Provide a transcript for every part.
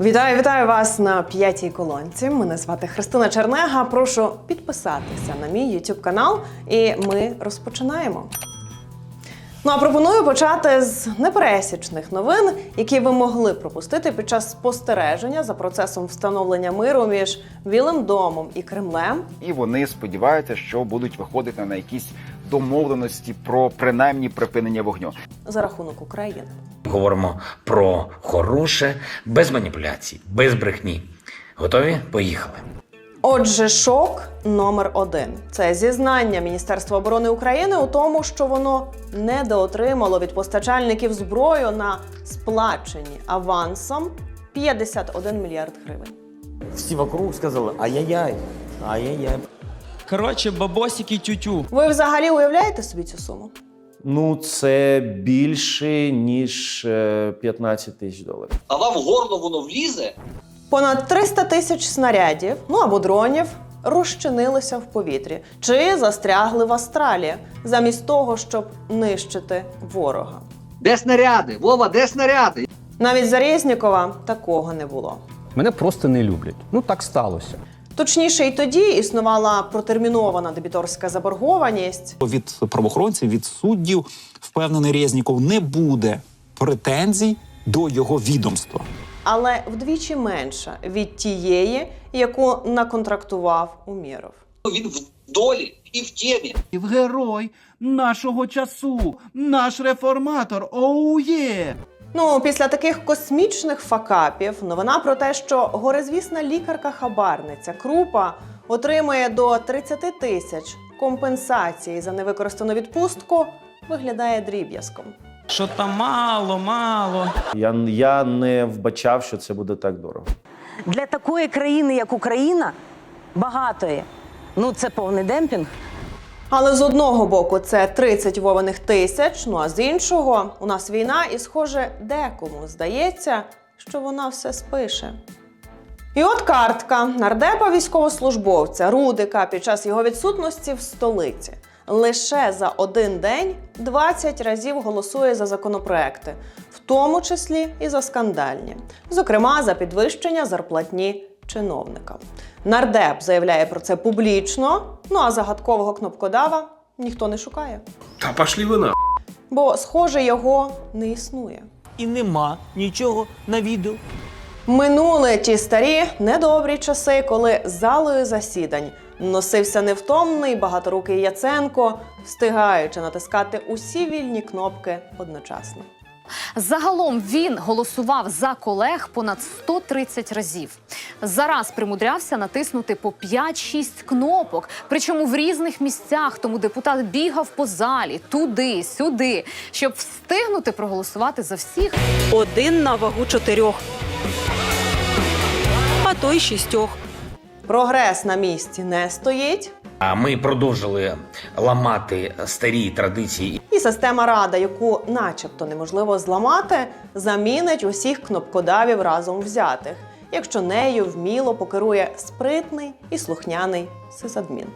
Вітаю, вітаю вас на п'ятій колонці. Мене звати Христина Чернега. Прошу підписатися на мій YouTube канал, і ми розпочинаємо. Ну а пропоную почати з непересічних новин, які ви могли пропустити під час спостереження за процесом встановлення миру між Білим домом і Кремлем. і вони сподіваються, що будуть виходити на якісь домовленості про принаймні припинення вогню. за рахунок України. Говоримо про хороше, без маніпуляцій, без брехні. Готові? Поїхали. Отже, шок номер один це зізнання Міністерства оборони України у тому, що воно недоотримало від постачальників зброю на сплачені авансом 51 мільярд гривень. Всі вокруг сказали ай-яй-яй, ай-яй-яй. Коротше, бабосики тютю. Ви взагалі уявляєте собі цю суму? Ну, це більше ніж е, 15 тисяч доларів. а вам в горло воно влізе, Понад 300 тисяч снарядів, ну або дронів, розчинилися в повітрі чи застрягли в Австралії, замість того, щоб нищити ворога. де снаряди? Вова, де снаряди? Навіть за Резнікова такого не було. Мене просто не люблять. Ну так сталося. Точніше, і тоді існувала протермінована дебіторська заборгованість. від правоохоронців, від суддів, впевнений Резніков, не буде претензій до його відомства. але вдвічі менша від тієї, яку наконтрактував Умєров. Він в долі і в темі. Герой нашого часу, наш реформатор. Оу є! Ну, після таких космічних факапів новина про те, що горизвісна лікарка-хабарниця Крупа отримує до 30 тисяч компенсації за невикористану відпустку, виглядає дріб'язком. Що там мало, мало. Я, я не вбачав, що це буде так дорого. Для такої країни, як Україна, багатої. Ну, це повний демпінг. Але з одного боку це 30 вованих тисяч, ну а з іншого у нас війна, і, схоже, декому здається, що вона все спише. І от картка нардепа військовослужбовця Рудика під час його відсутності в столиці. Лише за один день 20 разів голосує за законопроекти, в тому числі і за скандальні, зокрема за підвищення зарплатні чиновникам. Нардеп заявляє про це публічно, ну а загадкового кнопкодава ніхто не шукає. Та пошли ви на. Бо, схоже, його не існує. І нема нічого на відео. Минули ті старі недобрі часи, коли залою засідань носився невтомний багаторукий Яценко, встигаючи натискати усі вільні кнопки одночасно. Загалом він голосував за колег понад 130 разів. Зараз примудрявся натиснути по 5-6 кнопок, причому в різних місцях. Тому депутат бігав по залі туди, сюди, щоб встигнути проголосувати за всіх. Один на вагу чотирьох. А то й шістьох. Прогрес на місці не стоїть, ми продовжили ламати старі традиції. і система рада, яку, начебто, неможливо зламати, замінить усіх кнопкодавів разом взятих, якщо нею вміло покерує спритний і слухняний сисадмін.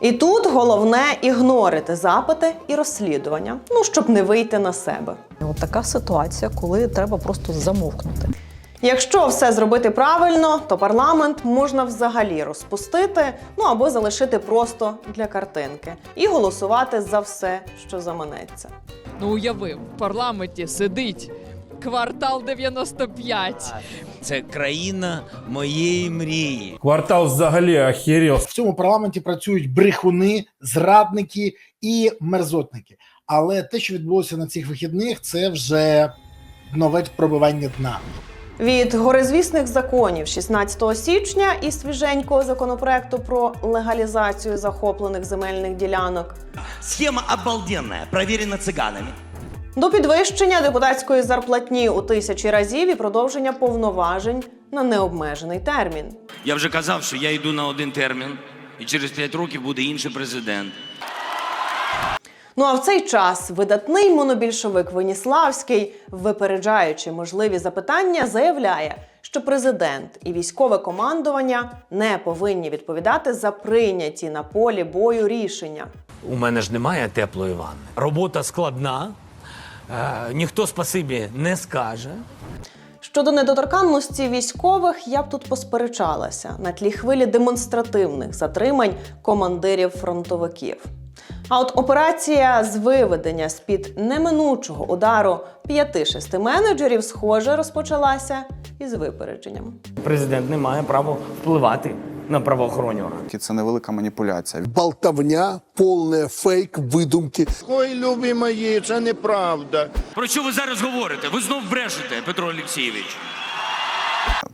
І тут головне ігнорити запити і розслідування, ну щоб не вийти на себе. От така ситуація, коли треба просто замовкнути. Якщо все зробити правильно, то парламент можна взагалі розпустити, ну або залишити просто для картинки і голосувати за все, що заманеться. Ну уяви, в парламенті сидить квартал 95. Це країна моєї мрії. Квартал взагалі ахірів. В цьому парламенті працюють брехуни, зрадники і мерзотники. Але те, що відбулося на цих вихідних, це вже нове пробивання дна. Від горизвісних законів 16 січня і свіженького законопроекту про легалізацію захоплених земельних ділянок Схема обалденная, проверена цыганами. до підвищення депутатської зарплатні у тисячі разів і продовження повноважень на необмежений термін. Я вже казав, що я йду на один термін, і через 5 років буде інший президент. Ну а в цей час видатний монобільшовик Веніславський, випереджаючи можливі запитання, заявляє, що президент і військове командування не повинні відповідати за прийняті на полі бою рішення. У мене ж немає теплої ванни. Робота складна, е, ніхто спасибі не скаже. Щодо недоторканності військових, я б тут посперечалася на тлі хвилі демонстративних затримань командирів фронтовиків. А от операція з виведення з-під неминучого удару п'яти-шести менеджерів, схоже, розпочалася із випередженням. Президент не має права впливати на правоохоронні органи. Це невелика маніпуляція. Болтовня, повне фейк, видумки. Ой, любі мої, це неправда. Про що ви зараз говорите? Ви знов брешете, Петро Олексійович.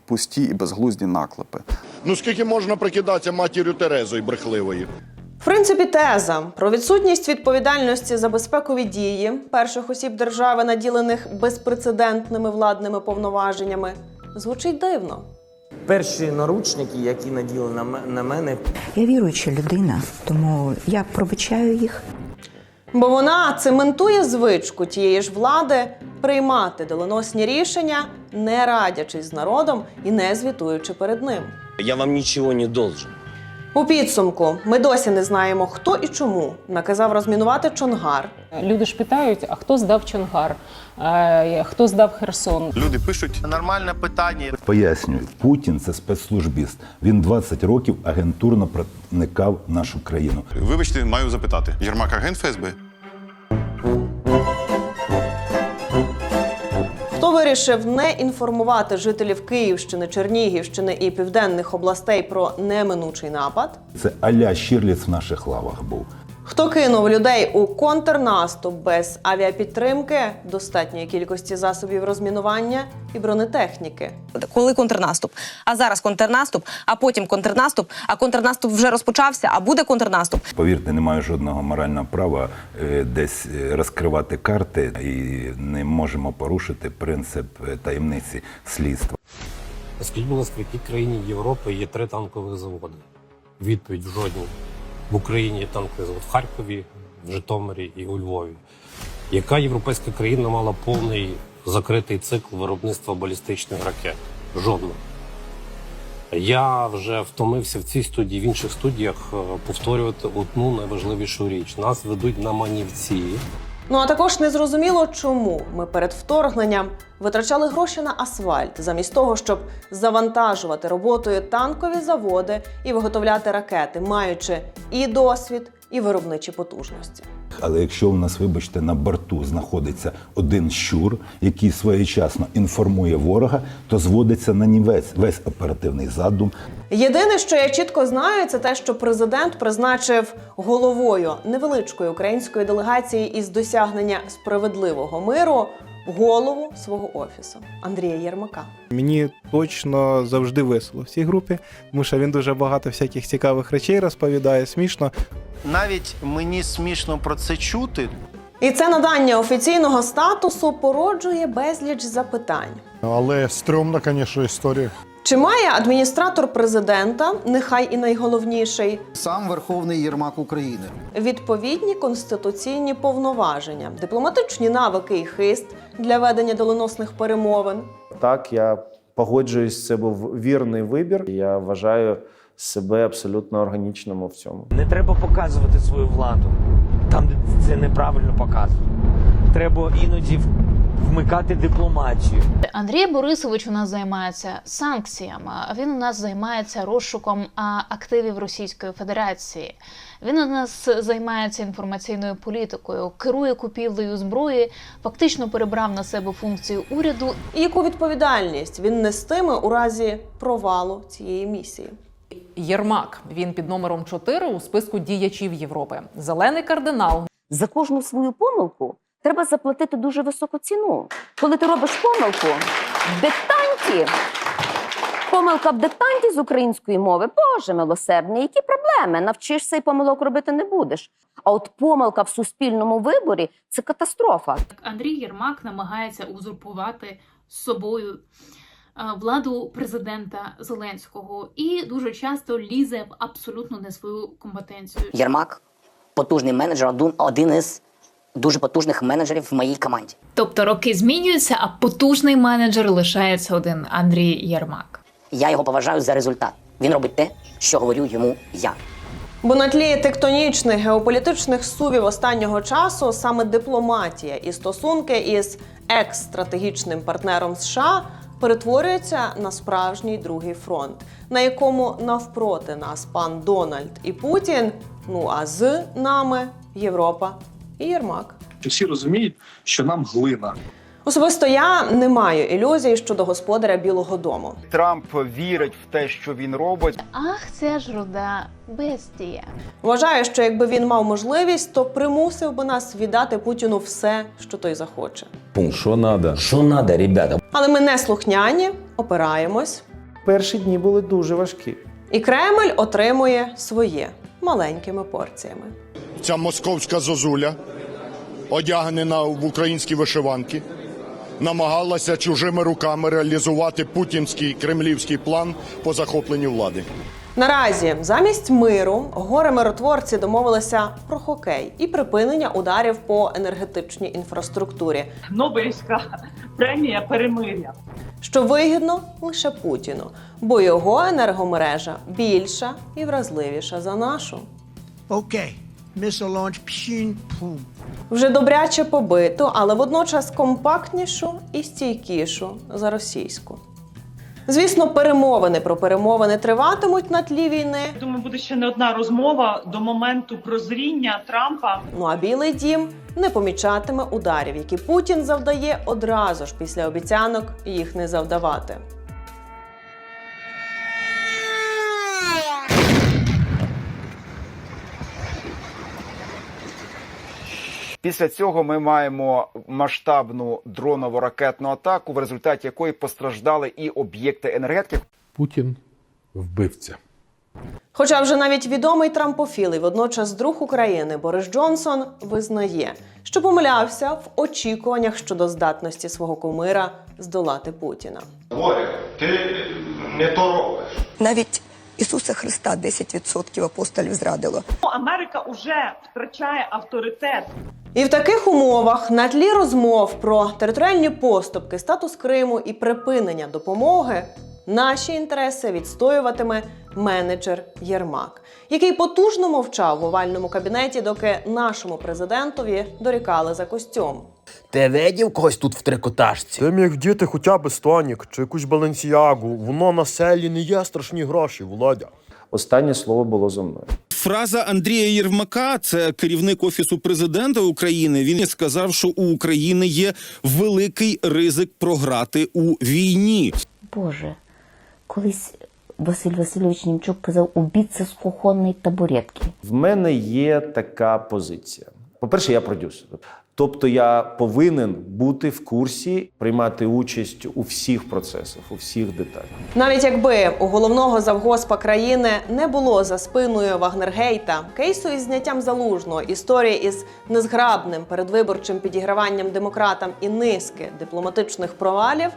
Пусті і безглузді наклепи. Ну скільки можна прикидатися матір'ю Терезою брехливою? В принципі, теза про відсутність відповідальності за безпекові дії перших осіб держави, наділених безпрецедентними владними повноваженнями, звучить дивно. Перші наручники, які наділи на, на мене, Я віруюча людина, тому я пробачаю їх. Бо вона цементує звичку тієї ж влади приймати доленосні рішення, не радячись з народом і не звітуючи перед ним. я вам нічого не должен. У підсумку ми досі не знаємо, хто і чому наказав розмінувати Чонгар, Люди ж питають: а хто здав Чонгар? а Хто здав Херсон? Люди пишуть нормальне питання. Пояснюю, Путін це спецслужбіст. Він 20 років агентурно проникав нашу країну. Вибачте, маю запитати. Єрмак агент ФСБ? Вирішив не інформувати жителів Київщини, Чернігівщини і південних областей про неминучий напад? Це аля Щірліц в наших лавах був. Хто кинув людей у контрнаступ без авіапідтримки, достатньої кількості засобів розмінування і бронетехніки? Коли контрнаступ? А зараз контрнаступ, а потім контрнаступ, а контрнаступ вже розпочався, а буде контрнаступ. Повірте, не маю жодного морального права е, десь е, розкривати карти і не можемо порушити принцип е, таємниці слідства. Скажіть, будь ласка, в якій країні Європи є три танкових заводи? Відповідь в жодній. В Україні завод в Харкові, в Житомирі і у Львові. Яка європейська країна мала повний закритий цикл виробництва балістичних ракет? Жодна. Я вже втомився в цій студії, в інших студіях е, повторювати одну найважливішу річ. Нас ведуть на манівці. Ну а також незрозуміло, чому ми перед вторгненням витрачали гроші на асфальт, замість того, щоб завантажувати роботою танкові заводи і виготовляти ракети, маючи і досвід, і виробничі потужності. Але якщо у нас, вибачте, на борту знаходиться один щур, який своєчасно інформує ворога, то зводиться на нівець весь оперативний задум. Єдине, що я чітко знаю, це те, що президент призначив головою невеличкої української делегації із досягнення справедливого миру голову свого офісу Андрія Єрмака. Мені точно завжди весело в цій групі, тому що він дуже багато всяких цікавих речей розповідає, смішно. Навіть мені смішно про це чути. І це надання офіційного статусу породжує безліч запитань. Але стрьомна, звісно, історія. Чи має адміністратор президента, нехай і найголовніший, Сам Верховний Єрмак України. відповідні конституційні повноваження, дипломатичні навики і хист для ведення доленосних перемовин? Так, я погоджуюсь, це був вірний вибір. Я вважаю себе абсолютно органічним у цьому. Не треба показувати свою владу там, де це неправильно показують. Треба іноді вмикати дипломатію. Андрій Борисович у нас займається санкціями. Він у нас займається розшуком активів Російської Федерації. Він у нас займається інформаційною політикою, керує купівлею зброї, фактично перебрав на себе функцію уряду. І яку відповідальність він нестиме у разі провалу цієї місії? Єрмак. Він під номером 4 у списку діячів Європи. Зелений кардинал. За кожну свою помилку треба заплатити дуже високу ціну. Коли ти робиш помилку в диктанті, помилка в диктанті з української мови, Боже милосердний, які проблеми? Навчишся і помилок робити не будеш. А от помилка в суспільному виборі це катастрофа. Андрій Єрмак намагається узурпувати з собою е, владу президента Зеленського і дуже часто лізе в абсолютно не свою компетенцію. Єрмак потужний менеджер, один- один із дуже потужних менеджерів в моїй команді. Тобто роки змінюються, а потужний менеджер лишається один Андрій Єрмак. Я його поважаю за результат. Він робить те, що говорю йому я. Бо на тлі тектонічних геополітичних сувів останнього часу саме дипломатія і стосунки із екс-стратегічним партнером США перетворюється на справжній другий фронт, на якому навпроти нас пан Дональд і Путін. Ну а з нами Європа і Єрмак. Всі розуміють, що нам глина. Особисто я не маю ілюзій щодо господаря Білого Дому. Трамп вірить в те, що він робить. Ах, це ж руда бестія. Вважаю, що якби він мав можливість, то примусив би нас віддати Путіну все, що той захоче. Що надо? Що надо, ребята? Але ми не слухняні, опираємось, Перші дні були дуже важкі. і Кремль отримує своє маленькими порціями. Ця московська зозуля, одягнена в українські вишиванки, намагалася чужими руками реалізувати путінський кремлівський план по захопленню влади. Наразі замість миру горе миротворці домовилися про хокей і припинення ударів по енергетичній інфраструктурі, Нобелівська премія перемиря. що вигідно лише Путіну, бо його енергомережа більша і вразливіша за нашу. Окей, pshin, pum. Вже добряче побиту, але водночас компактнішу і стійкішу за російську. Звісно, перемовини про перемовини триватимуть на тлі війни. Думаю, буде ще не одна розмова до моменту прозріння Трампа. Ну а Білий Дім не помічатиме ударів, які Путін завдає одразу ж після обіцянок їх не завдавати. Після цього ми маємо масштабну дронову ракетну атаку, в результаті якої постраждали і об'єкти енергетики. Путін вбивця. Хоча вже навіть відомий трампофіл і водночас друг України Борис Джонсон визнає, що помилявся в очікуваннях щодо здатності свого кумира здолати Путіна. ти не то робиш. Навіть Ісуса Христа 10% апостолів зрадило. Америка вже втрачає авторитет. І в таких умовах на тлі розмов про територіальні поступки, статус Криму і припинення допомоги наші інтереси відстоюватиме менеджер Єрмак, який потужно мовчав в овальному кабінеті, доки нашому президентові дорікали за костюм. Ти видів когось тут в трикотажці? Ти міг вдіти хоча б Стонік чи якусь Баленсіагу. Воно на селі не є страшні гроші, Володя. Останнє слово було за мною. Фраза Андрія Єрмака, це керівник офісу президента України. Він сказав, що у України є великий ризик програти у війні. Боже, колись Василь Васильович Німчук казав убіться з кухонної табуретки. В мене є така позиція. По-перше, я продюсер. Тобто я повинен бути в курсі, приймати участь у всіх процесах, у всіх деталях. Навіть якби у головного завгоспа країни не було за спиною Вагнергейта, кейсу із зняттям залужного, історії із незграбним передвиборчим підіграванням демократам і низки дипломатичних провалів,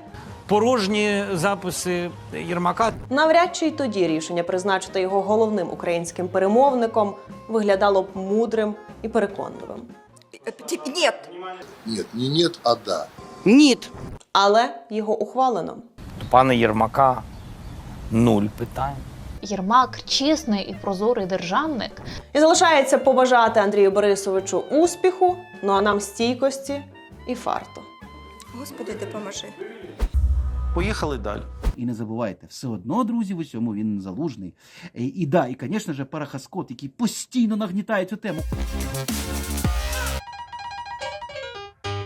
Порожні записи Єрмака. навряд чи й тоді рішення призначити його головним українським перемовником виглядало б мудрим і переконливим. Ні, Ні, не нет, а да. Ні. Але його ухвалено. Пане Єрмака, нуль питань. Єрмак чесний і прозорий державник. І залишається побажати Андрію Борисовичу успіху, ну а нам стійкості і фарту. Господи, допоможи. Поїхали далі. І не забувайте, все одно, друзі, в усьому він залужний. І, і да, і, звісно ж, Парахаскот, який постійно нагнітає цю тему.